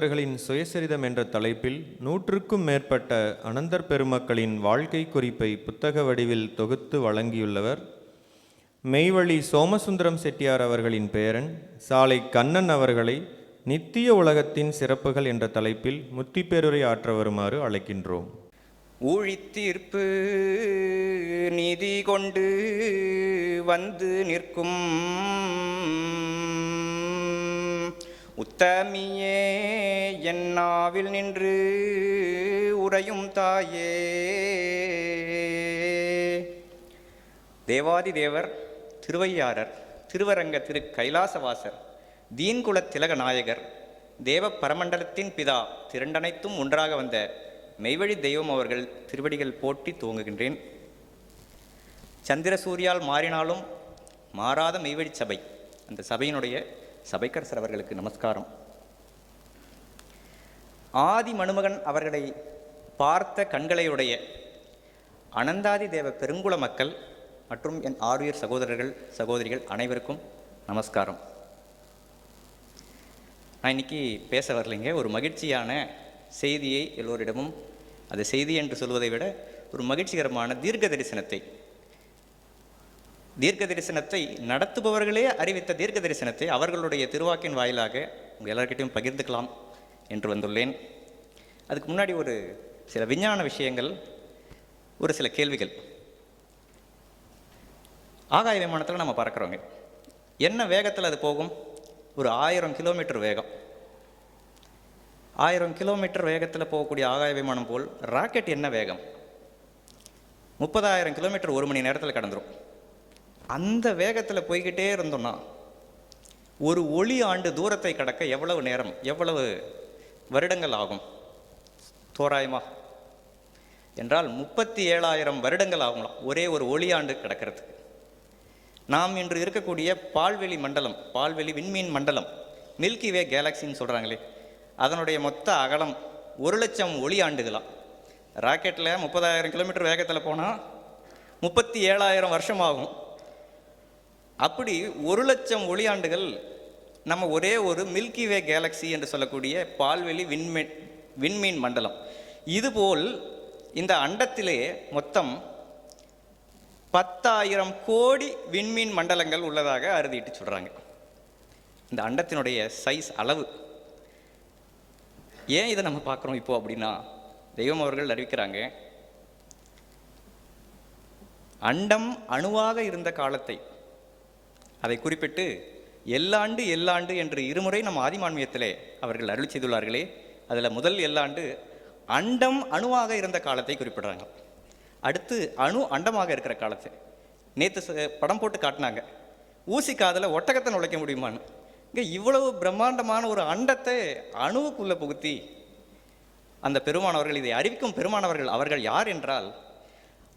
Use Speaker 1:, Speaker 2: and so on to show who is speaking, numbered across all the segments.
Speaker 1: ஜீவன் சுயசரிதம் என்ற தலைப்பில் நூற்றுக்கும் மேற்பட்ட அனந்தர் பெருமக்களின் வாழ்க்கை குறிப்பை புத்தக வடிவில் தொகுத்து வழங்கியுள்ளவர் மெய்வழி சோமசுந்தரம் செட்டியார் அவர்களின் பேரன் சாலை கண்ணன் அவர்களை நித்திய உலகத்தின் சிறப்புகள் என்ற தலைப்பில் முத்திப்பேருரை ஆற்ற வருமாறு அழைக்கின்றோம்.
Speaker 2: ஊழித்தீர்ப்பு நிதி கொண்டு வந்து நிற்கும் உத்தமியே என் நாவில் நின்று உறையும் தாயே. தேவாதி தேவர் திருவையாரர் திருவரங்க திரு கைலாசவாசர் தீன்குல திலக நாயகர் தேவ பரமண்டலத்தின் பிதா திரண்டனைத்தும் ஒன்றாக வந்த மெய்வழி தெய்வம் அவர்கள் திருவடிகள் போட்டி துவங்குகின்றேன். சந்திர சூரியால் மாறினாலும் மாறாத மெய்வழி சபை. அந்த சபையினுடைய சபைக்கரசர் அவர்களுக்கு நமஸ்காரம். ஆதி மணுமகன் அவர்களை பார்த்த கண்களையுடைய அனந்தாதி தேவ பெருங்குள மக்கள் மற்றும் என் ஆறுயிர் சகோதரர்கள் சகோதரிகள் அனைவருக்கும் நமஸ்காரம். நான் இன்னைக்கு பேச வரலைங்க. ஒரு மகிழ்ச்சியான செய்தியை எல்லோரிடமும் அது செய்தி என்று சொல்வதை விட ஒரு மகிழ்ச்சிகரமான தீர்க்க தரிசனத்தை தீர்க்க தரிசனத்தை நடத்துபவர்களே அறிவித்த தீர்க்க தரிசனத்தை அவர்களுடைய திருவாக்கின் வாயிலாக உங்கள் எல்லார்கிட்டையும் பகிர்ந்துக்கலாம் என்று வந்துள்ளேன். அதுக்கு முன்னாடி ஒரு சில விஞ்ஞான விஷயங்கள் ஒரு சில கேள்விகள். ஆகாய விமானத்தில் நம்ம பறக்கிறோங்க. என்ன வேகத்தில் அது போகும்? ஒரு ஆயிரம் கிலோமீட்டர் வேகம். ஆயிரம் கிலோமீட்டர் வேகத்தில் போகக்கூடிய ஆகாய விமானம் போல் ராக்கெட் என்ன வேகம்? முப்பதாயிரம் கிலோமீட்டர் ஒரு மணி நேரத்தில் கடந்துடும் அந்த வேகத்தில் போய்கிட்டே இருந்தோம்னா ஒரு ஒளி ஆண்டு தூரத்தை கடக்க எவ்வளவு நேரம் எவ்வளவு வருடங்கள் ஆகும்? தோராயமா? என்றால் முப்பத்தி ஏழாயிரம் வருடங்கள் ஆகுங்களாம் ஒரே ஒரு ஒளியாண்டு கிடக்கிறதுக்கு. நாம் இன்று இருக்கக்கூடிய பால்வெளி மண்டலம் பால்வெளி விண்மீன் மண்டலம் மில்கி வே கேலக்சின்னு சொல்கிறாங்களே அதனுடைய மொத்த அகலம் ஒரு லட்சம் ஒளி ஆண்டுகளாம் ராக்கெட்டில் முப்பதாயிரம் கிலோமீட்டர் வேகத்தில் போனால் முப்பத்தி ஏழாயிரம் வருஷம் ஆகும். அப்படி ஒரு லட்சம் ஒளியாண்டுகள் நம்ம ஒரே ஒரு மில்கி வே கேலக்ஸி என்று சொல்லக்கூடிய பால்வெளி விண்மீன் விண்மீன் மண்டலம். இதுபோல் இந்த அண்டத்திலே மொத்தம் பத்தாயிரம் கோடி விண்மீன் மண்டலங்கள் உள்ளதாக அறுதிட்டு சொல்கிறாங்க இந்த அண்டத்தினுடைய சைஸ் அளவு. ஏன் இதை நம்ம பார்க்குறோம் இப்போது அப்படின்னா தெய்வம் அவர்கள் அறிவிக்கிறாங்க அண்டம் அணுவாக இருந்த காலத்தை அதை குறிப்பிட்டு எல்லாண்டு எல்லாண்டு என்று இருமுறை நம் ஆதிமான்மியத்திலே அவர்கள் அருள் செய்துள்ளார்களே அதில் முதல் எல்லாண்டு அண்டம் அணுவாக இருந்த காலத்தை குறிப்பிடுறாங்க. அடுத்து அணு அண்டமாக இருக்கிற காலத்தை. நேற்று படம் போட்டு காட்டினாங்க. ஊசி காதில் ஒட்டகத்தை நுழைக்க முடியுமான்னு. இங்கே இவ்வளவு பிரம்மாண்டமான ஒரு அண்டத்தை அணுவுக்குள்ளே புகுத்தி அந்த பெருமானவர்கள் இதை அறிவிக்கும் பெருமானவர்கள் அவர்கள் யார் என்றால்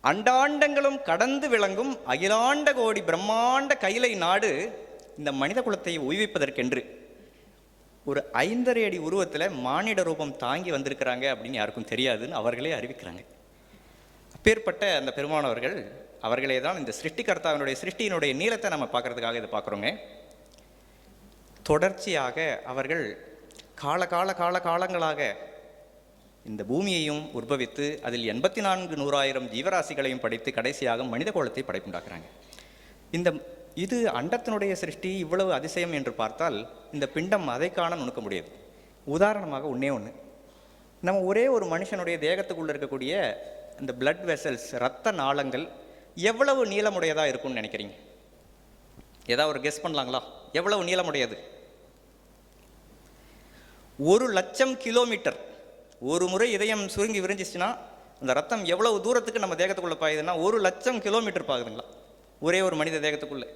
Speaker 2: அண்டாண்டங்களும் கடந்து விளங்கும் அகிலாண்ட கோடி பிரம்மாண்ட கைலை நாடு இந்த மனித குலத்தை உய்விப்பதற்கென்று ஒரு ஐந்தரை அடி உருவத்தில் மானிட ரூபம் தாங்கி வந்திருக்கிறாங்க அப்படின்னு யாருக்கும் தெரியாதுன்னு அவர்களே அறிவிக்கிறாங்க. அப்பேற்பட்ட அந்த பெருமானவர்கள் அவர்களே தான் இந்த சிருஷ்டிகர்த்தாவினுடைய சிருஷ்டியினுடைய நீளத்தை நம்ம பார்க்கறதுக்காக இதை பார்க்குறோங்க. தொடர்ச்சியாக அவர்கள் கால கால கால காலங்களாக இந்த பூமியையும் உற்பவித்து அதில் எண்பத்தி நான்கு நூறாயிரம் ஜீவராசிகளையும் படைத்து கடைசியாக மனித கோலத்தை படைப்புண்டாக்குறாங்க. இந்த இது அண்டத்தினுடைய சிருஷ்டி இவ்வளவு அதிசயம் என்று பார்த்தால் இந்த பிண்டம் அதை காண நுணுக்க முடியாது. உதாரணமாக ஒன்றே ஒன்று நம்ம ஒரே ஒரு மனுஷனுடைய தேகத்துக்குள்ளே இருக்கக்கூடிய இந்த பிளட் வெசல்ஸ் ரத்த நாளங்கள் எவ்வளவு நீளமுடையதாக இருக்கும்னு நினைக்கிறீங்க? ஏதாவது ஒரு கெஸ் பண்ணலாங்களா? எவ்வளவு நீளமுடையது? ஒரு லட்சம் கிலோமீட்டர் ஒரு முறை இதயம் சுருங்கி விரிஞ்சிச்சுன்னா அந்த ரத்தம் எவ்வளவு தூரத்துக்கு நம்ம தேகத்துக்குள்ளே பாயுதுன்னா ஒரு லட்சம் கிலோமீட்டர் பாகுதுங்களா? ஒரே ஒரு மனித தேகத்துக்குள்ளே.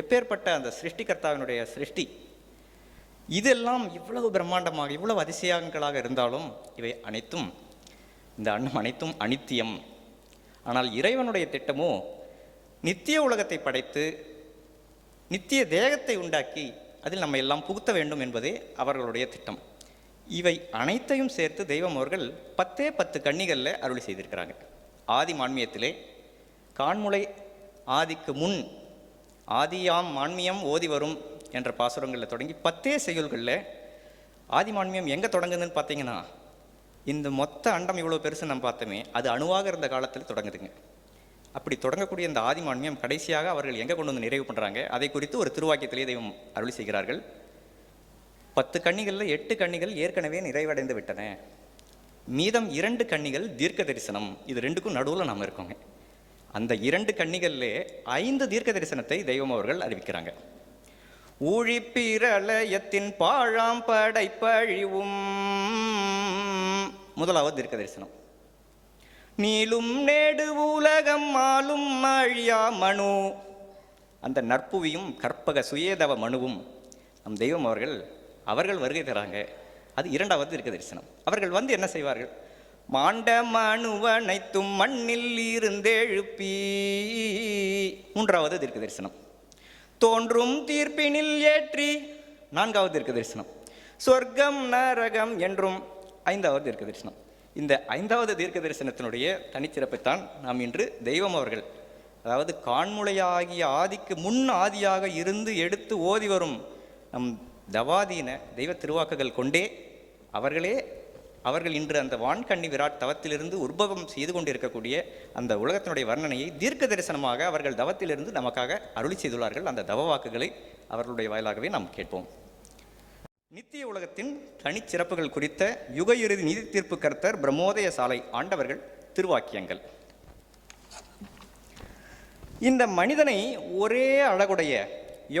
Speaker 2: எப்பேற்பட்ட அந்த சிருஷ்டிகர்த்தாவினுடைய சிருஷ்டி இதெல்லாம் இவ்வளவு பிரம்மாண்டமாக இவ்வளவு அதிசயங்களாக இருந்தாலும் இவை அனைத்தும் இந்த அன்னம் அனைத்தும் அனித்தியம். ஆனால் இறைவனுடைய திட்டமோ நித்திய உலகத்தை படைத்து நித்திய தேகத்தை உண்டாக்கி அதில் நம்ம எல்லாம் புகுத்த வேண்டும் என்பதே அவர்களுடைய திட்டம். இவை அனைத்தையும் சேர்த்து தெய்வம் அவர்கள் பத்தே பத்து கன்னிகளில் அருளி செய்திருக்கிறாங்க. ஆதி மான்மியத்திலே கான்முளை ஆதிக்கு முன் ஆதியாம் மான்மியம் ஓதி வரும் என்ற பாசுரங்களில் தொடங்கி பத்தே செய்யுள்களில் ஆதிமான்மியம் எங்கே தொடங்குதுன்னு பார்த்தீங்கன்னா இந்த மொத்த அண்டம் இவ்வளோ பெருசு நம்ம பார்த்தோமே அது அணுவாக இருந்த காலத்தில் தொடங்குதுங்க. அப்படி தொடங்கக்கூடிய இந்த ஆதிமான்மியம் கடைசியாக அவர்கள் எங்கே கொண்டு வந்து நிறைவு பண்ணுறாங்க அதை குறித்து ஒரு திருவாக்கியத்திலே தெய்வம் அருளி செய்கிறார்கள். பத்து கன்னிகளில் எட்டு கன்னிகள் ஏற்கனவே நிறைவடைந்து விட்டன. மீதம் இரண்டு கன்னிகள் தீர்க்க தரிசனம் இது ரெண்டுக்கும் நடுவில் நாம் இருக்கோங்க. அந்த இரண்டு கண்ணிகளிலே ஐந்து தீர்க்க தரிசனத்தை தெய்வம் அவர்கள் அறிவிக்கிறாங்க. ஊழிப்பிரளயத்தின் பாழாம் படைப்பழிவும். முதலாவது தீர்க்க தரிசனம் நீளும் நேடு உலகம் ஆளும் அழியா மனு. அந்த நற்புவியும் கற்பக சுயேதவ மனுவும் நம் தெய்வம் அவர்கள் அவர்கள் வருகை தராங்க. அது இரண்டாவது தீர்க்க தரிசனம் அவர்கள் வந்து என்ன செய்வார்கள்? மாண்ட மனுவனைத்தும் மண்ணில் இருந்தெழுப்பி. மூன்றாவது தீர்க்க தரிசனம் தோன்றும் தீர்ப்பினில் ஏற்றி. நான்காவது தீர்க்க தரிசனம் சொர்க்கம் நரகம் என்றும் ஐந்தாவது தீர்க்க தரிசனம் இந்த ஐந்தாவது தீர்க்க தரிசனத்தினுடைய தனிச்சிறப்பைத்தான் நாம் இன்று தெய்வம் அவர்கள் அதாவது கான்முளையாகிய ஆதிக்கு முன் ஆதியாக இருந்து எடுத்து ஓதி வரும் நம் தவாதீன தெய்வ திருவாக்குகள் கொண்டே அவர்களே அவர்கள் இன்று அந்த வான்கண்ணி விராட் தவத்திலிருந்து உற்பவம் செய்து கொண்டிருக்கக்கூடிய அந்த உலகத்தினுடைய வர்ணனையை தீர்க்க தரிசனமாக அவர்கள் தவத்திலிருந்து நமக்காக அருளி செய்துள்ளார்கள். அந்த தவ வாக்குகளை அவர்களுடைய வாயிலாகவே நாம் கேட்போம். நித்திய உலகத்தின் தனிச்சிறப்புகள் குறித்த யுக இறுதி நீதி தீர்ப்பு கர்த்தர் பிரம்மோதய சாலை ஆண்டவர்கள் திருவாக்கியங்கள். இந்த மனிதனை ஒரே அழகுடைய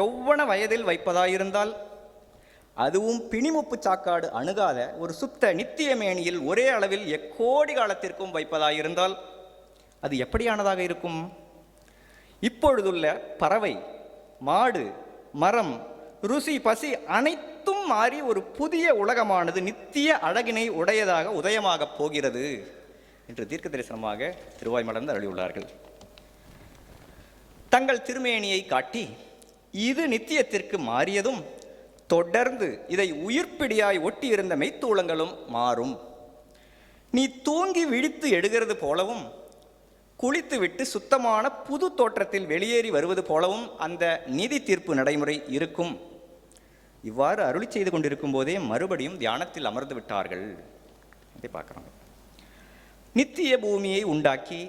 Speaker 2: எவ்வன வயதில் வைப்பதாயிருந்தால் அதுவும் பிணிமுப்பு சாக்காடு அணுகாத ஒரு சுத்த நித்திய மேனியில் ஒரே அளவில் எக்கோடி காலத்திற்கும் வைப்பதாயிருந்தால் அது எப்படியானதாக இருக்கும்? இப்பொழுதுள்ள பறவை மாடு மரம் ருசி பசி அனைத்தும் மாறி ஒரு புதிய உலகமானது நித்திய அழகினை உடையதாக உதயமாகப் போகிறது என்று தீர்க்க தரிசனமாக திருவாய் மலர்ந்து அருளியுள்ளார்கள். தங்கள் திருமேனியை காட்டி இது நித்தியத்திற்கு மாறியதும் தொடர்ந்து இதை உயிர்ப்பிடியாய் ஒட்டியிருந்த மெய்த்தூளங்களும் மாறும். நீ தூங்கி விழித்து எடுகிறது போலவும் குளித்துவிட்டு சுத்தமான புது தோற்றத்தில் வெளியேறி வருவது போலவும் அந்த நீதி தீர்ப்பு நடைமுறை இருக்கும். இவ்வாறு அருளி செய்து கொண்டிருக்கும் போதே மறுபடியும் தியானத்தில் அமர்ந்து விட்டார்கள். அதை பார்க்குறாங்க நித்திய பூமியை உண்டாக்கி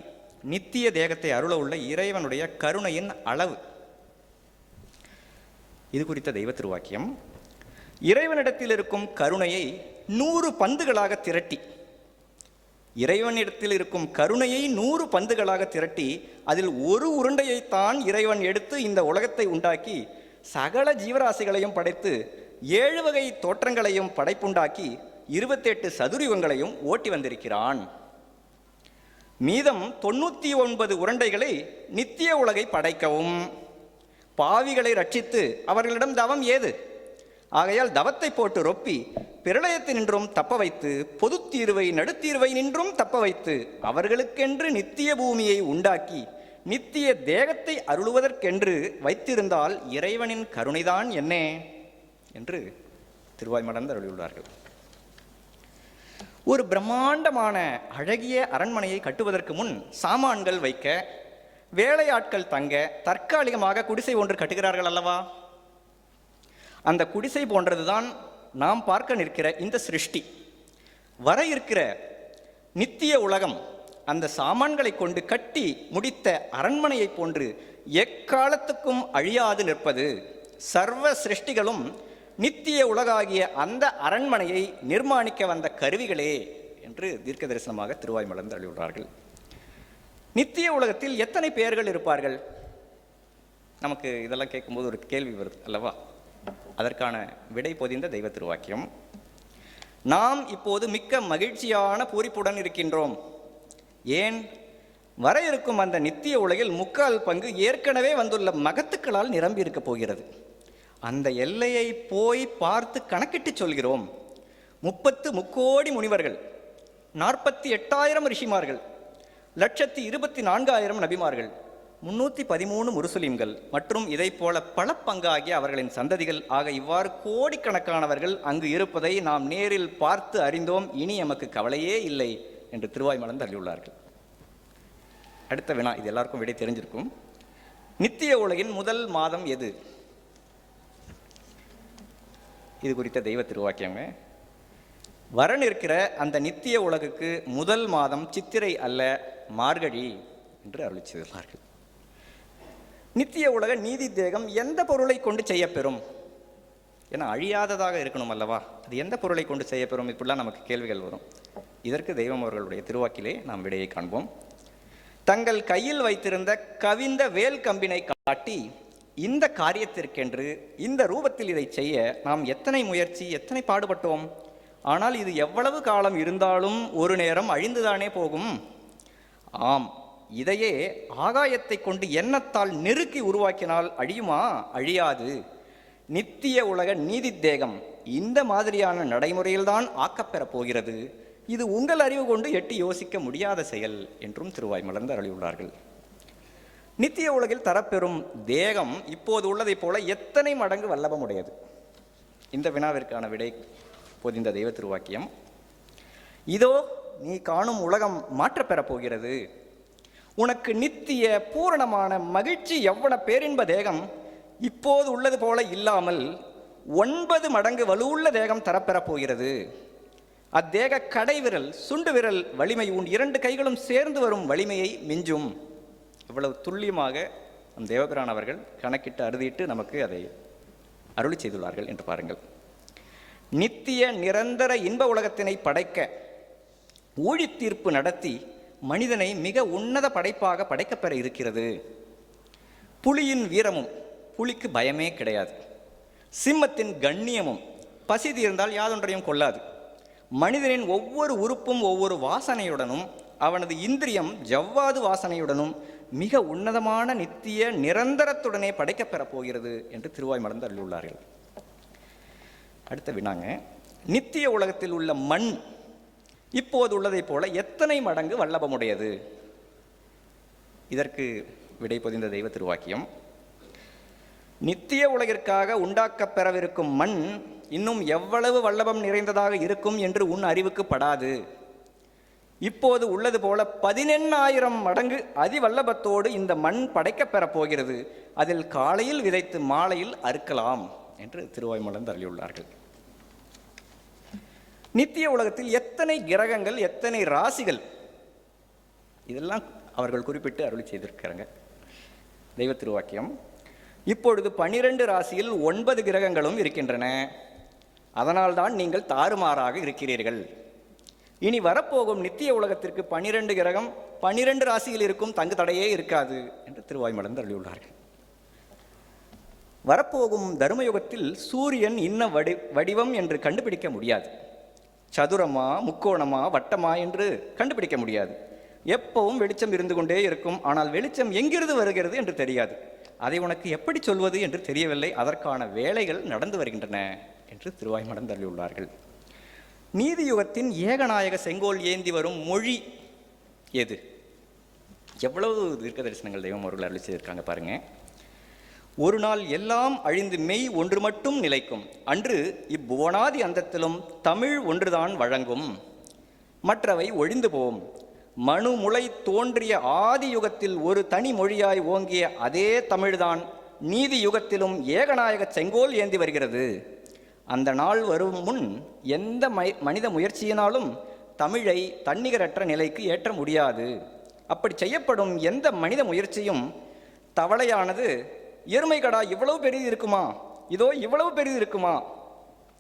Speaker 2: நித்திய தேகத்தை அருள உள்ள இறைவனுடைய கருணையின் அளவு. இது குறித்த தெய்வ திருவாக்கியம். இறைவனிடத்தில் இருக்கும் கருணையை நூறு பந்துகளாக திரட்டி. இறைவனிடத்தில் இருக்கும் கருணையை நூறு பந்துகளாக திரட்டி அதில் ஒரு உருண்டையைத்தான் இறைவன் எடுத்து இந்த உலகத்தை உண்டாக்கி சகல ஜீவராசிகளையும் படைத்து ஏழு வகை தோற்றங்களையும் படைப்புண்டாக்கி இருபத்தெட்டு சதுரிவங்களையும் ஓட்டி வந்திருக்கிறான். மீதம் தொண்ணூற்றி ஒன்பது உருண்டைகளை நித்திய உலகை படைக்கவும். பாவிகளை ரட்சித்து அவர்களிடம் தவம் ஏது? ஆகையால் தவத்தை போட்டு ரொப்பி பிரளயத்தினின்றும் தப்ப வைத்து பொது தீர்வை நடுத்தீர்வை நின்றும் தப்ப வைத்து அவர்களுக்கென்று நித்திய பூமியை உண்டாக்கி நித்திய தேகத்தை அருளுவதற்கென்று வைத்திருந்தால் இறைவனின் கருணைதான் என்ன? என்று திருவாய் மடந்து அருளியுள்ளார்கள். ஒரு பிரம்மாண்டமான அழகிய அரண்மனையை கட்டுவதற்கு முன் சாமான்கள் வைக்க வேலையாட்கள் தங்க தற்காலிகமாக குடிசை ஒன்று கட்டுகிறார்கள் அல்லவா? அந்த குடிசை போன்றதுதான் நாம் பார்க்க நிற்கிற இந்த சிருஷ்டி. வர இருக்கிற நித்திய உலகம் அந்த சாமான்களை கொண்டு கட்டி முடித்த அரண்மனையைப் போன்று எக்காலத்துக்கும் அழியாது நிற்பது. சர்வ சிருஷ்டிகளும் நித்திய உலகாகிய அந்த அரண்மனையை நிர்மாணிக்க வந்த கருவிகளே என்று தீர்க்க தரிசனமாக திருவாய் மலர்ந்து நித்திய உலகத்தில் எத்தனை பேர்கள் இருப்பார்கள்? நமக்கு இதெல்லாம் கேட்கும்போது ஒரு கேள்வி வருது அல்லவா? அதற்கான விடை பொதிந்த தெய்வ திருவாக்கியம். நாம் இப்போது மிக்க மகிழ்ச்சியான பூரிப்புடன் இருக்கின்றோம். ஏன்? வர இருக்கும் அந்த நித்திய உலகில் முக்கால் பங்கு ஏற்கனவே வந்துள்ள மகத்துக்களால் நிரம்பி இருக்கப் போகிறது. அந்த எல்லையை போய் பார்த்து கணக்கிட்டு சொல்கிறோம். முப்பத்து முக்கோடி முனிவர்கள் நாற்பத்தி எட்டாயிரம் ரிஷிமார்கள் லட்சத்தி இருபத்தி நான்காயிரம் நபிமார்கள் முன்னூற்றி பதிமூணு முருசுலீம்கள் மற்றும் இதைப் போல பல பங்காகிய அவர்களின் சந்ததிகள். ஆக இவ்வாறு கோடிக்கணக்கானவர்கள் அங்கு இருப்பதை நாம் நேரில் பார்த்து அறிந்தோம். இனி எமக்கு கவலையே இல்லை என்று திருவாய் மலர்ந்து அள்ளியுள்ளார்கள் அடுத்த வினா இது எல்லாருக்கும் விடை தெரிஞ்சிருக்கும். நித்திய உலகின் முதல் மாதம் எது? இது குறித்த தெய்வ திருவாக்கியமே. வரன் இருக்கிற அந்த நித்திய உலகுக்கு முதல் மாதம் சித்திரை அல்ல மார்கழி என்று அருளி செய்துள்ளார்கள். நித்திய உலக நீதி தேகம் எந்த பொருளை கொண்டு செய்யப்பெறும்? ஏன்னா அழியாததாக இருக்கணும் அல்லவா? அது எந்த பொருளை கொண்டு செய்யப்பெறும்? இப்படிலாம் நமக்கு கேள்விகள் வரும். இதற்கு தெய்வம் அவர்களுடைய திருவாக்கிலே நாம் விடையை காண்போம். தங்கள் கையில் வைத்திருந்த கவிந்த வேல் கம்பினை காட்டி இந்த காரியத்திற்கென்று இந்த ரூபத்தில் இதை செய்ய நாம் எத்தனை முயற்சி எத்தனை பாடுபட்டோம்? ஆனால் இது எவ்வளவு காலம் இருந்தாலும் ஒரு நேரம் அழிந்துதானே போகும்? ஆம் இதையே ஆகாயத்தை கொண்டு எண்ணத்தால் நெருக்கி உருவாக்கினால் அழியுமா? அழியாது. நித்திய உலக நீதி தேகம் இந்த மாதிரியான நடைமுறையில்தான் ஆக்கப்பெறப் போகிறது. இது உங்கள் அறிவு கொண்டு எட்டி யோசிக்க முடியாத செயல் என்றும் திருவாய் மலர்ந்து அருளியுள்ளார்கள். நித்திய உலகில் தரப்பெறும் தேகம் இப்போது உள்ளதைப் போல எத்தனை மடங்கு வல்லபமுடையது? இந்த வினாவிற்கான விடை பொதிந்த தெய்வ திருவாக்கியம். இதோ நீ காணும் உலகம் மாற்றப் பெறப் போகிறது. உனக்கு நித்திய பூரணமான மகிழ்ச்சி எவ்வள பேரின்ப தேகம்? இப்போது உள்ளது போல இல்லாமல் ஒன்பது மடங்கு வலுவுள்ள தேகம் தரப்பெறப் போகிறது. அத்தேக கடைவிரல் சுண்டு விரல் வலிமை உன் இரண்டு கைகளும் சேர்ந்து வரும் வலிமையை மிஞ்சும். இவ்வளவு துல்லியமாக நம் தேவபிரான் அவர்கள் கணக்கிட்டு அறுதிட்டு நமக்கு அதை அருளி செய்துள்ளார்கள் என்று பாருங்கள். நித்திய நிரந்தர இன்ப உலகத்தினை படைக்க ஊழித்தீர்ப்பு நடத்தி மனிதனை மிக உன்னத படைப்பாக படைக்கப்பெற இருக்கிறது. புலியின் வீரமும் புலிக்கு பயமே கிடையாது. சிம்மத்தின் கண்ணியமும் பசி தீர்ந்தால் யாதொன்றையும் கொள்ளாது. மனிதனின் ஒவ்வொரு உறுப்பும் ஒவ்வொரு வாசனையுடனும் அவனது இந்திரியம் ஜவ்வாது வாசனையுடனும் மிக உன்னதமான நித்திய நிரந்தரத்துடனே படைக்கப்பெறப் போகிறது என்று திருவாய் மலர்ந்து அருளியுள்ளார்கள். அடுத்த வினாங்க. நித்திய உலகத்தில் உள்ள மண் இப்போது உள்ளதைப் போல எத்தனை மடங்கு வல்லபமுடையது? இதற்கு விடை பொதிந்த தெய்வ திருவாக்கியம். நித்திய உலகிற்காக உண்டாக்கப் பெறவிருக்கும் மண் இன்னும் எவ்வளவு வல்லபம் நிறைந்ததாக இருக்கும் என்று உன் அறிவுக்கு படாது. இப்போது உள்ளது போல பதினெண்ணாயிரம் மடங்கு அதிவல்லபத்தோடு இந்த மண் படைக்கப் பெறப் போகிறது. அதில் காலையில் விதைத்து மாலையில் அறுக்கலாம் என்று திருவாய்மலன் தள்ளியுள்ளார்கள் நித்திய உலகத்தில் எத்தனை கிரகங்கள் எத்தனை ராசிகள்? இதெல்லாம் அவர்கள் குறிப்பிட்டு அருள் செய்திருக்கிறாங்க. தெய்வ திருவாக்கியம். இப்பொழுது பனிரெண்டு ராசியில் ஒன்பது கிரகங்களும் இருக்கின்றன. அதனால்தான் நீங்கள் தாறுமாறாக இருக்கிறீர்கள். இனி வரப்போகும் நித்திய உலகத்திற்கு பனிரெண்டு கிரகம் பனிரெண்டு ராசியில் இருக்கும் தங்கு தடையே இருக்காது என்று திருவாய்மலர்ந்து அருளியுள்ளார்கள். வரப்போகும் தர்மயுகத்தில் சூரியன் இன்ன வடி வடிவம் என்று கண்டுபிடிக்க முடியாது. சதுரமா முக்கோணமா வட்டமா என்று கண்டுபிடிக்க முடியாது. எப்பவும் வெளிச்சம் இருந்து கொண்டே இருக்கும். ஆனால் வெளிச்சம் எங்கிருந்து வருகிறது என்று தெரியாது. அதை உனக்கு எப்படி சொல்வது என்று தெரியவில்லை. அதற்கான வேலைகள் நடந்து வருகின்றன என்று திருவாய் மடந்தள்ளியுள்ளார்கள் நீதி யுகத்தின் ஏகநாயக செங்கோல் ஏந்தி வரும் மொழி எது? எவ்வளவு தீர்க்க தரிசனங்கள் தெய்வம் அவர்கள் அருள் செய்திருக்காங்க பாருங்கள் ஒரு நாள் எல்லாம் அழிந்து மெய் ஒன்று மட்டும் நிலைக்கும். அன்று இப்புவனாதி அந்தத்திலும் தமிழ் ஒன்றுதான் வழங்கும். மற்றவை ஒழிந்து போம். மனு முளை தோன்றிய ஆதி யுகத்தில் ஒரு தனி மொழியாய் ஓங்கிய அதே தமிழ்தான் நீதி யுகத்திலும் ஏகநாயக செங்கோல் ஏந்தி வருகிறது. அந்த நாள் வரும் முன் எந்த மை- மனித முயற்சியினாலும் தமிழை தன்னிகரற்ற நிலைக்கு ஏற்ற முடியாது. அப்படி செய்யப்படும் எந்த மனித முயற்சியும் தவளையானது எருமை கடா இவ்வளவு பெரியது இருக்குமா? இதோ இவ்வளவு பெரியது இருக்குமா?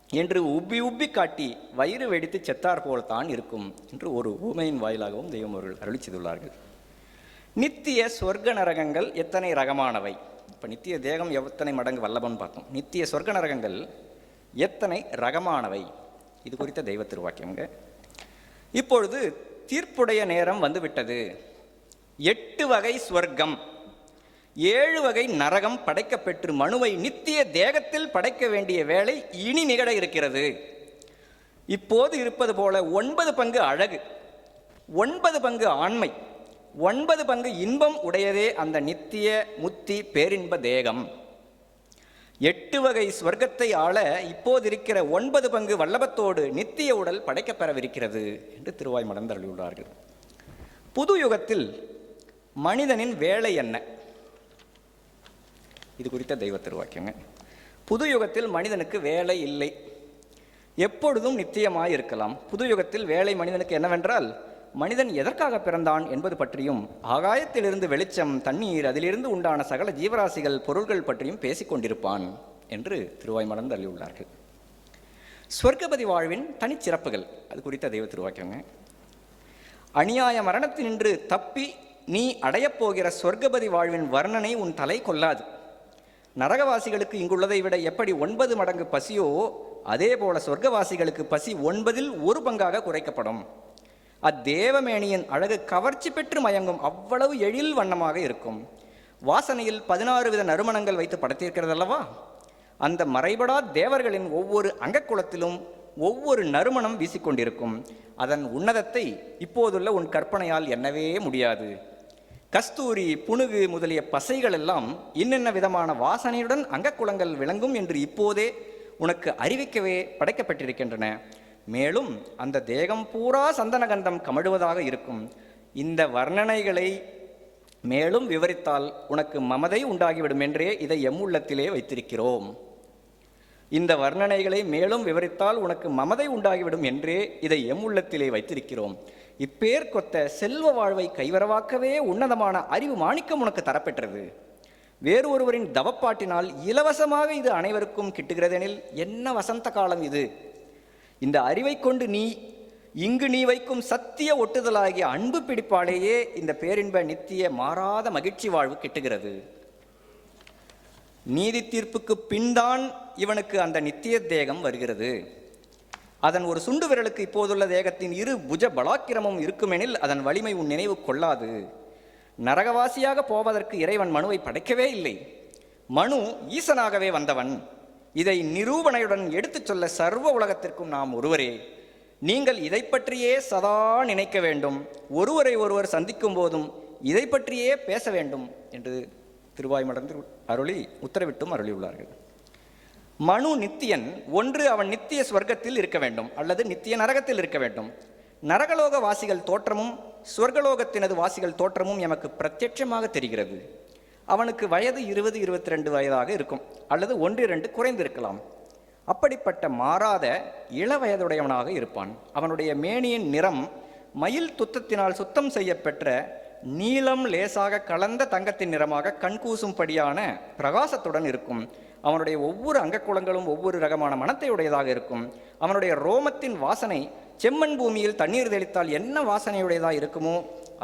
Speaker 2: என்று உப்பி உப்பி காட்டி வயிறு வெடித்து செத்தார் போல்தான் இருக்கும் என்று ஒரு ஊமையின் வாயிலாகவும் தெய்வம் அவர்கள் அருளி செய்துள்ளார்கள். நித்திய சொர்க்க நரகங்கள் எத்தனை ரகமானவை? இப்போ நித்திய தேகம் எத்தனை மடங்கு வல்லபன் பார்த்தோம். நித்திய சொர்க்க நரகங்கள் எத்தனை ரகமானவை? இது குறித்த தெய்வ திருவாக்கியங்க இப்பொழுது தீர்ப்புடைய நேரம் வந்துவிட்டது. எட்டு வகை ஸ்வர்க்கம் ஏழு வகை நரகம் படைக்கப்பெற்று மனுவை நித்திய தேகத்தில் படைக்க வேண்டிய வேலை இனி நிகழ இருக்கிறது. இப்போது இருப்பது போல ஒன்பது பங்கு அழகு ஒன்பது பங்கு ஆண்மை ஒன்பது பங்கு இன்பம் உடையதே அந்த நித்திய முத்தி பேரின்ப தேகம். எட்டு வகை ஸ்வர்க்கத்தை ஆள இப்போது இருக்கிற ஒன்பது பங்கு வல்லபத்தோடு நித்திய உடல் படைக்கப்பெறவிருக்கிறது என்று திருவாய் மலர்ந்தருளியுள்ளார்கள் புது யுகத்தில் மனிதனின் வேலை என்ன? இது குறித்த தெய்வ திருவாக்கியங்க. புது யுகத்தில் மனிதனுக்கு வேலை இல்லை. எப்பொழுதும் நித்தியமாக இருக்கலாம். புது யுகத்தில் வேலை மனிதனுக்கு என்னவென்றால் மனிதன் எதற்காக பிறந்தான் என்பது பற்றியும் ஆகாயத்திலிருந்து வெளிச்சம் தண்ணீர் அதிலிருந்து உண்டான சகல ஜீவராசிகள் பொருள்கள் பற்றியும் பேசிக்கொண்டிருப்பான் என்று என்று திருவாய்மலர்ந்து அள்ளியுள்ளார்கள் சொர்க்கபதி வாழ்வின் தனிச்சிறப்புகள் அது குறித்த தெய்வ திருவாக்கியங்க. அநியாய மரணத்தினின்று தப்பி நீ அடையப் போகிற சொர்க்கபதி வாழ்வின் வர்ணனை உன் தலை கொள்ளாது. நரகவாசிகளுக்கு இங்குள்ளதை விட எப்படி ஒன்பது மடங்கு பசியோ அதே போல சொர்க்கவாசிகளுக்கு பசி ஒன்பதில் ஒரு பங்காக குறைக்கப்படும். அத்தேவமேனியின் அழகு கவர்ச்சி பெற்று மயங்கும் அவ்வளவு எழில் வண்ணமாக இருக்கும். வாசனையில் பதினாறு வித நறுமணங்கள் வைத்து படைத்திருக்கிறதல்லவா? அந்த மறைபடா தேவர்களின் ஒவ்வொரு அங்கக்குளத்திலும் ஒவ்வொரு நறுமணம் வீசிக்கொண்டிருக்கும். அதன் உன்னதத்தை இப்போதுள்ள உன் கற்பனையால் எண்ணவே முடியாது. கஸ்தூரி புணுகு முதலிய பசைகள் எல்லாம் இன்னென்ன விதமான வாசனையுடன் அங்கக்குளங்கள் விளங்கும் என்று இப்போதே உனக்கு அறிவிக்கவே படைக்கப்பட்டிருக்கின்றன. மேலும் அந்த தேகம் பூரா சந்தனகந்தம் கமழுவதாக இருக்கும். இந்த வர்ணனைகளை மேலும் விவரித்தால் உனக்கு மமதை உண்டாகிவிடும் என்றே இதை எம்முள்ளத்திலே வைத்திருக்கிறோம். இந்த வர்ணனைகளை மேலும் விவரித்தால் உனக்கு மமதை உண்டாகிவிடும் என்றே இதை எம்முள்ளத்திலே வைத்திருக்கிறோம். இப்பேர்க்கொத்த செல்வ வாழ்வை கைவரவாக்கவே உன்னதமான அறிவு மாணிக்கம் உனக்கு தரப்பெற்றது. வேறு ஒருவரின் தவப்பாட்டினால் இலவசமாக இது அனைவருக்கும் கிட்டுகிறதெனில் என்ன வசந்த காலம் இது? இந்த அறிவை கொண்டு நீ இங்கு நீ வைக்கும் சத்திய ஒட்டுதலாகிய அன்பு பிடிப்பாலேயே இந்த பேரின்ப நித்திய மாறாத மகிழ்ச்சி வாழ்வு கிட்டுகிறது. நீதி தீர்ப்புக்கு பின்தான் இவனுக்கு அந்த நித்திய தேகம் வருகிறது. அதன் ஒரு சுண்டு விரலுக்கு இப்போதுள்ள தேகத்தின் இரு புஜ பலாக்கிரமும் இருக்குமெனில் அதன் வலிமை உன் நினைவு கொள்ளாது. நரகவாசியாக போவதற்கு இறைவன் மனுவை படைக்கவே இல்லை. மனு ஈசனாகவே வந்தவன். இதை நிரூபணையுடன் எடுத்துச் சொல்ல சர்வ உலகத்திற்கும் நாம் ஒருவரே. நீங்கள் இதை பற்றியே சதா நினைக்க வேண்டும். ஒருவரை ஒருவர் சந்திக்கும் போதும் இதை பற்றியே பேச வேண்டும் என்று திருவாய்மடந்து அருளி உத்தரவிட்டும் அருளியுள்ளார்கள். மனு நித்தியன் ஒன்று அவன் நித்திய ஸ்வர்க்கத்தில் இருக்க வேண்டும் அல்லது நித்திய நரகத்தில் இருக்க வேண்டும். நரகலோக வாசிகள் தோற்றமும் ஸ்வர்கலோகத்தினது வாசிகள் தோற்றமும் எமக்கு பிரத்யட்சமாக தெரிகிறது. அவனுக்கு வயது இருபது இருபத்தி ரெண்டு வயதாக இருக்கும் அல்லது ஒன்று இரண்டு குறைந்திருக்கலாம். அப்படிப்பட்ட மாறாத இள வயதுடையவனாக இருப்பான். அவனுடைய மேனியின் நிறம் மயில் துத்தத்தினால் சுத்தம் செய்யப்பெற்ற நீலம் லேசாக கலந்த தங்கத்தின் நிறமாக கண்கூசும்படியான பிரகாசத்துடன் இருக்கும். அவனுடைய ஒவ்வொரு அங்கக்குளங்களும் ஒவ்வொரு ரகமான மனத்தை உடையதாக இருக்கும். அவனுடைய ரோமத்தின் வாசனை செம்மண் பூமியில் தண்ணீர் தெளித்தால் என்ன வாசனையுடையதாக இருக்குமோ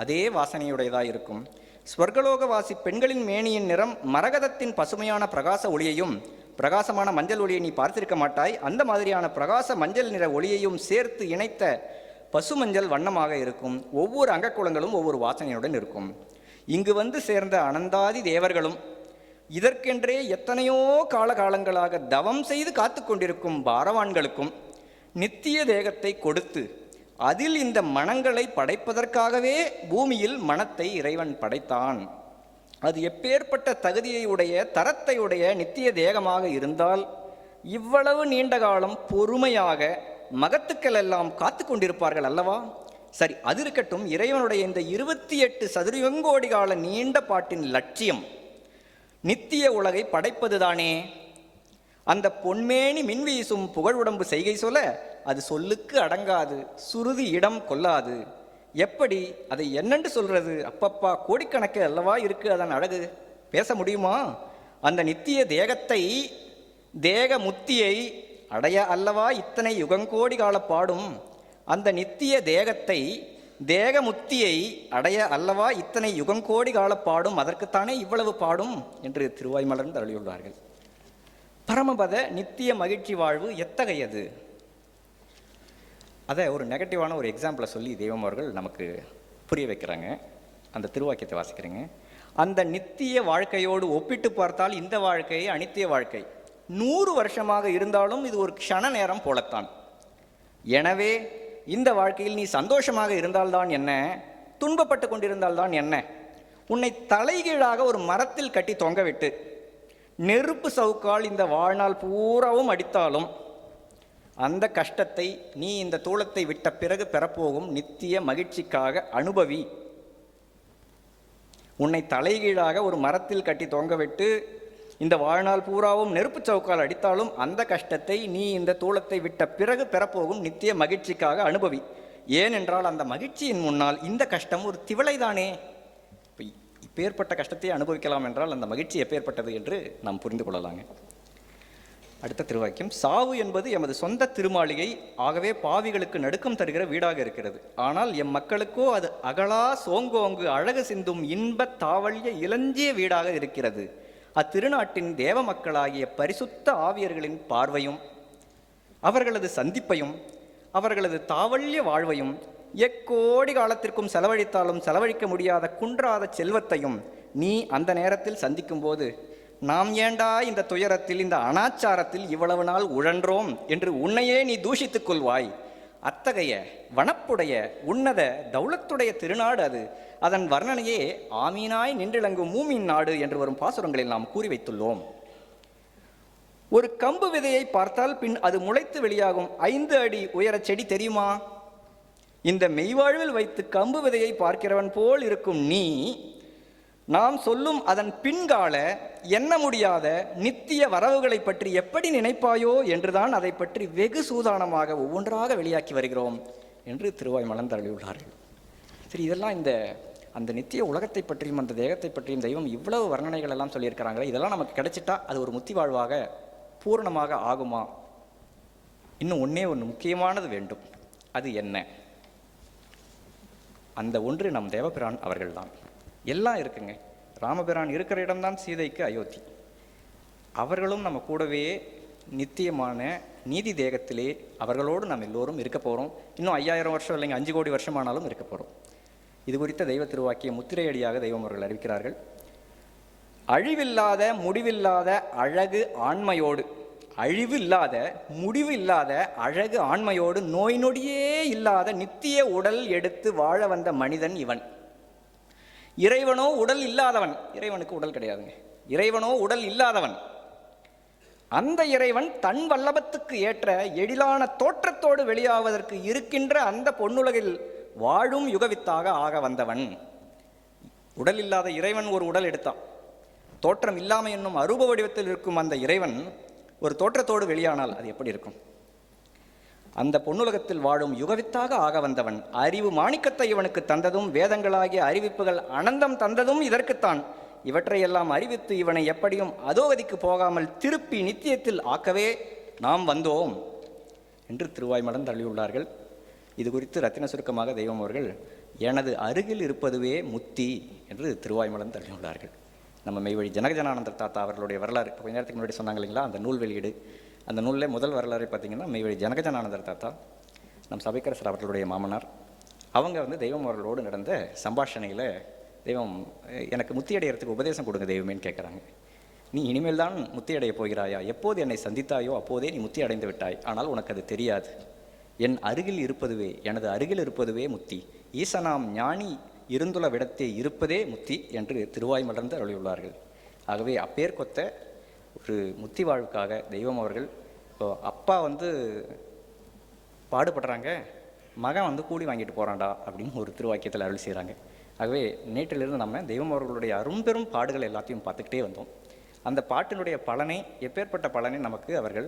Speaker 2: அதே வாசனையுடையதாக இருக்கும். ஸ்வர்கலோகவாசி பெண்களின் மேனியின் நிறம் மரகதத்தின் பசுமையான பிரகாச ஒளியையும் பிரகாசமான மஞ்சள் ஒளியை நீ பார்த்திருக்க மாட்டாய். அந்த மாதிரியான பிரகாச மஞ்சள் நிற ஒளியையும் சேர்த்து இணைத்த பசுமஞ்சள் வண்ணமாக இருக்கும். ஒவ்வொரு அங்கக்குளங்களும் ஒவ்வொரு வாசனையுடன் இருக்கும். இங்கு வந்து சேர்ந்த அனந்தாதி தேவர்களும் இதற்கென்றே எத்தனையோ காலகாலங்களாக தவம் செய்து காத்து கொண்டிருக்கும் பாரவான்களுக்கும் நித்திய தேகத்தை கொடுத்து அதில் இந்த மனங்களை படைப்பதற்காகவே பூமியில் மனத்தை இறைவன் படைத்தான். அது எப்பேற்பட்ட தகுதியை உடைய தரத்தை உடைய நித்திய தேகமாக இருந்தால் இவ்வளவு நீண்ட காலம் பொறுமையாக மகத்துக்கள் எல்லாம் காத்து கொண்டிருப்பார்கள் அல்லவா? சரி அது இருக்கட்டும் இறைவனுடைய இந்த இருபத்தி எட்டு சதுரங்கோடி கால நீண்ட பாட்டின் லட்சியம் நித்திய உலகை படைப்பதுதானே? அந்த பொன்மேனி மின்வீசும் புகழுடம்பு செய்கை சொல்ல அது சொல்லுக்கு அடங்காது சுருதி இடம் கொள்ளாது. எப்படி? அதை என்னென்று சொல்றது? அப்பப்பா கோடிக்கணக்கு அல்லவா இருக்கு அதன் அழகு? பேச முடியுமா? அந்த நித்திய தேகத்தை தேக முத்தியை அடைய அல்லவா இத்தனை யுகங்கோடி கால பாடும்? அந்த நித்திய தேகத்தை தேக முக்தியை அடைய அல்லவா இத்தனை யுகங்கோடி கால பாடும்? அதற்குத்தானே இவ்வளவு பாடும்? என்று திருவாய்மலர்ந்து அருளியுள்ளார்கள் பரமபத நித்திய மகிழ்ச்சி வாழ்வு எத்தகையது? அதை ஒரு நெகட்டிவான ஒரு எக்ஸாம்பிளை சொல்லி தெய்வம் அவர்கள் நமக்கு புரிய வைக்கிறாங்க. அந்த திருவாக்கியத்தை வாசிக்கிறேங்க. அந்த நித்திய வாழ்க்கையோடு ஒப்பிட்டு பார்த்தால் இந்த வாழ்க்கை அனித்திய வாழ்க்கை. நூறு வருஷமாக இருந்தாலும் இது ஒரு க்ஷண நேரம் போலத்தான். எனவே இந்த வாழ்க்கையில் நீ சந்தோஷமாக இருந்தால்தான் என்ன? துன்பப்பட்டு கொண்டிருந்தால்தான் என்ன? உன்னை தலைகீழாக ஒரு மரத்தில் கட்டி தொங்கவிட்டு நெருப்பு சவுக்கால் இந்த வாழ்நாள் பூராவும் அடித்தாலும் அந்த கஷ்டத்தை நீ இந்த தூளத்தை விட்ட பிறகு பெறப்போகும் நித்திய மகிழ்ச்சிக்காக அனுபவி. உன்னை தலைகீழாக ஒரு மரத்தில் கட்டி தொங்கவிட்டு இந்த வாழ்நாள் பூராவும் நெருப்புச் சவுக்கால் அடித்தாலும் அந்த கஷ்டத்தை நீ இந்த தூளத்தை விட்ட பிறகு பெறப்போகும் நித்திய மகிழ்ச்சிக்காக அனுபவி. ஏனென்றால் அந்த மகிழ்ச்சியின் முன்னால் இந்த கஷ்டம் ஒரு திவளைதானே? இப்போ இப்பேற்பட்ட கஷ்டத்தை அனுபவிக்கலாம் என்றால் அந்த மகிழ்ச்சி எப்பேற்பட்டது என்று நாம் புரிந்து கொள்ளலாங்க. அடுத்த திருவாக்கியம் சாவு என்பது எமது சொந்த திருமாளிகை ஆகவே பாவிகளுக்கு நடுக்கம் தருகிற வீடாக இருக்கிறது. ஆனால் எம் மக்களுக்கோ அது அகலா சோங்கோங்கு அழகு சிந்தும் இன்பத் தாவழிய இளஞ்சிய வீடாக இருக்கிறது. அத்திருநாட்டின் தேவ மக்களாகிய பரிசுத்த ஆவியர்களின் பார்வையும் அவர்களது சந்திப்பையும் அவர்களது தாவல்ய வாழ்வையும் எக்கோடி காலத்திற்கும் செலவழித்தாலும் செலவழிக்க முடியாத குன்றாத செல்வத்தையும் நீ அந்த நேரத்தில் சந்திக்கும்போது நாம் ஏண்டா இந்த துயரத்தில் இந்த அனாச்சாரத்தில் இவ்வளவு நாள் உழன்றோம் என்று உன்னையே நீ தூஷித்துக் கொள்வாய்? அத்தகைய வனப்புடைய உன்னத தௌலத்துடைய திருநாடு அது. அதன் வர்ணனையே ஆமீனாய் நின்றிழங்கும் மூமின் நாடு என்று வரும் பாசுரங்களில் நாம் கூறி வைத்துள்ளோம். ஒரு கம்பு விதையை பார்த்தால் பின் அது முளைத்து வெளியாகும் ஐந்து அடி உயர செடி தெரியுமா? இந்த மெய்வாழ்வில் வைத்து கம்பு விதையை பார்க்கிறவன் போல் இருக்கும் நீ நாம் சொல்லும் அதன் பின்கால எண்ண முடியாத நித்திய வரவுகளை பற்றி எப்படி நினைப்பாயோ என்றுதான் அதை பற்றி வெகு சூதானமாக ஒவ்வொன்றாக வெளியாக்கி வருகிறோம் என்று திருவாய் மலர்ந்தருளியுள்ளார்கள் சரி இதெல்லாம் இந்த அந்த நித்திய உலகத்தை பற்றியும் அந்த தேகத்தை பற்றியும் தெய்வம் இவ்வளவு வர்ணனைகள் எல்லாம் சொல்லியிருக்கிறாங்களே இதெல்லாம் நமக்கு கிடைச்சிட்டா அது ஒரு முத்தி வாழ்வாக பூரணமாக ஆகுமா? இன்னும் ஒன்றே ஒன்று முக்கியமானது வேண்டும். அது என்ன? அந்த ஒன்று நம் தேவபிரான் அவர்கள்தான். எல்லாம் இருக்குங்க. ராமபிரான் இருக்கிற இடம்தான் சீதைக்கு அயோத்தி. அவர்களும் நம்ம கூடவே நித்தியமான நீதி தேகத்திலே அவர்களோடு நாம் எல்லோரும் இருக்க போகிறோம் இன்னும் ஐயாயிரம் வருஷம் இல்லைங்க அஞ்சு கோடி வருஷமானாலும் இருக்க போகிறோம் இது குறித்த தெய்வ திருவாக்கிய முத்திரையடியாக தெய்வம் அவர்கள் அறிவிக்கிறார்கள். அழிவில்லாத முடிவில்லாத அழகு ஆண்மையோடு அழிவு இல்லாத முடிவு இல்லாத அழகு ஆண்மையோடு நோய் நொடியே இல்லாத நித்திய உடல் எடுத்து வாழ வந்த மனிதன் இவன். இறைவனோ உடல் இல்லாதவன். இறைவனுக்கு உடல் கிடையாதுங்க. இறைவனோ உடல் இல்லாதவன். அந்த இறைவன் தன் வல்லபத்துக்கு ஏற்ற எழிலான தோற்றத்தோடு வெளியாவதற்கு இருக்கின்ற அந்த பொன்னுலகில் வாழும் யுகவித்தாக ஆக வந்தவன். உடல் இல்லாத இறைவன் ஒரு உடல் எடுத்தான். தோற்றம் இல்லாமல் என்னும் அரூப வடிவத்தில் இருக்கும் அந்த இறைவன் ஒரு தோற்றத்தோடு வெளியானால் அது எப்படி இருக்கும்? அந்த பொன்னுலகத்தில் வாழும் யுகவித்தாக ஆக வந்தவன் அறிவு மாணிக்கத்தை இவனுக்கு தந்ததும் வேதங்களாகிய அறிவிப்புகள் அனந்தம் தந்ததும் இதற்குத்தான். இவற்றையெல்லாம் அறிவித்து இவனை எப்படியும் அதோகதிக்கு போகாமல் திருப்பி நித்தியத்தில் ஆக்கவே நாம் வந்தோம் என்று திருவாய்மலன் தள்ளியுள்ளார்கள். இது குறித்து ரத்தின சுருக்கமாக தெய்வம் அவர்கள் எனது அருகில் இருப்பதுவே முத்தி என்று திருவாய்மலன் தள்ளியுள்ளார்கள். நம்ம மெய்வழி ஜனகஜனானந்தர் தாத்தா அவர்களுடைய வரலாறு கொஞ்ச நேரத்துக்கு முன்னாடி சொன்னாங்க இல்லைங்களா அந்த நூல் வெளியீடு. அந்த நூலில் முதல் வரலாறு பார்த்திங்கன்னா மெய்வழி ஜனகஜனானந்தர் தாத்தா நம் சபைக்கரசர் அவர்களுடைய மாமனார். அவங்க வந்து தெய்வம் அவர்களோடு நடந்த சம்பாஷணையில் தெய்வம் எனக்கு முத்தி அடையறதுக்கு உபதேசம் கொடுங்க தெய்வமேன்னு கேட்குறாங்க நீ இனிமேல் தான் முத்தி அடைய போகிறாயா? எப்போது என்னை சந்தித்தாயோ அப்போதே நீ முத்தி அடைந்து விட்டாய். ஆனால் உனக்கு அது தெரியாது. என் அருகில் இருப்பதுவே எனது அருகில் இருப்பதுவே முத்தி. ஈசனாம் ஞானி இருந்துள்ள விடத்தே இருப்பதே முத்தி என்று திருவாய் மலர்ந்து அருளியுள்ளார்கள். ஆகவே அப்பேர் கொத்த ஒரு முத்தி வாழ்வுக்காக தெய்வம் அவர்கள் இப்போ அப்பா வந்து பாடுபடுறாங்க மகன் வந்து கூலி வாங்கிட்டு போகிறான்டா அப்படின்னு ஒரு திருவாக்கியத்தில் அருள் செய்கிறாங்க ஆகவே நேற்றிலிருந்து நம்ம தெய்வம் அவர்களுடைய அரும்பெரும் பாடுகள் எல்லாத்தையும் பார்த்துக்கிட்டே வந்தோம். அந்த பாட்டினுடைய பலனை எப்பேற்பட்ட பலனை நமக்கு அவர்கள்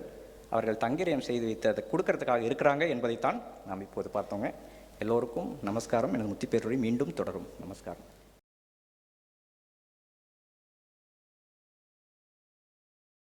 Speaker 2: அவர்கள் தங்கிரியம் செய்து வைத்து அதை கொடுக்கறதுக்காக இருக்கிறாங்க என்பதைத்தான் நாம் இப்போது பார்த்தோங்க. எல்லோருக்கும் நமஸ்காரம். எனது முத்திப்பேருரை மீண்டும் தொடரும். நமஸ்காரம்.